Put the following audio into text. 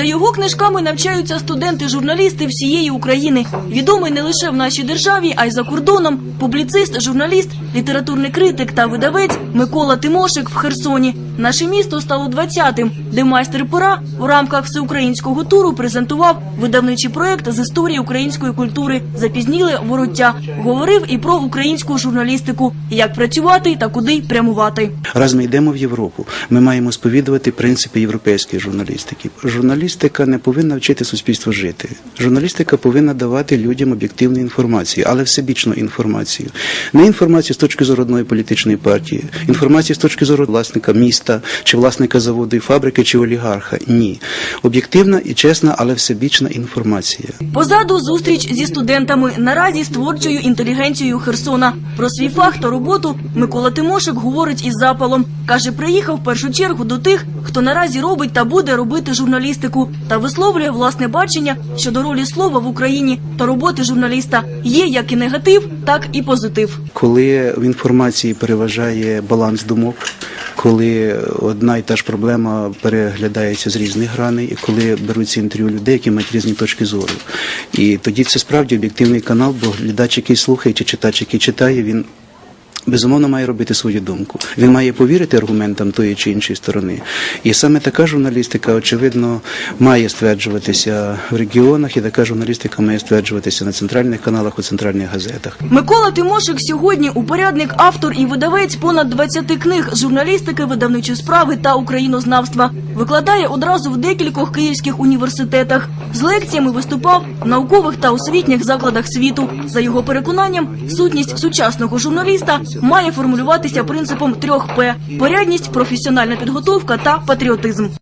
За його книжками навчаються студенти-журналісти всієї України. Відомий не лише в нашій державі, а й за кордоном. Публіцист, журналіст, літературний критик та видавець Микола Тимошик в Херсоні. Наше місто стало 20-тим, де майстер пора у рамках всеукраїнського туру презентував видавничий проект з історії української культури. Запізніли вороття. Говорив і про українську журналістику, як працювати та куди прямувати. Раз ми йдемо в Європу, ми маємо сповідувати принципи європейської журналістики. Журналістика не повинна вчити суспільство жити. Журналістика повинна давати людям об'єктивну інформацію, але всебічну інформацію. Не інформацію з точки зору одної політичної партії, інформацію з точки зору власника міста, чи власника заводу і фабрики, чи олігарха. Ні. Об'єктивна і чесна, але всебічна інформація. Позаду зустріч зі студентами наразі з творчою інтелігенцією Херсона. Про свій фах та роботу Микола Тимошик говорить із запалом. Каже, приїхав в першу чергу до тих, хто наразі робить та буде робити журналістику, та висловлює власне бачення щодо ролі слова в Україні та роботи журналіста. Є як і негатив, так і позитив. Коли в інформації переважає баланс думок, коли одна і та ж проблема переглядається з різних граней, і коли беруться інтерв'ю людей, які мають різні точки зору. І тоді це справді об'єктивний канал, бо глядач, який слухає, чи читач, який читає, він. Безумовно, має робити свою думку. Він має повірити аргументам тої чи іншої сторони. І саме така журналістика, очевидно, має стверджуватися в регіонах, і така журналістика має стверджуватися на центральних каналах, у центральних газетах. Микола Тимошик сьогодні упорядник, автор і видавець понад 20 книг журналістики, видавничої справи та українознавства. Викладає одразу в декількох київських університетах. З лекціями виступав в наукових та освітніх закладах світу. За його переконанням, сутність сучасного журналіста має формулюватися принципом трьох П: порядність, професіональна підготовка та патріотизм.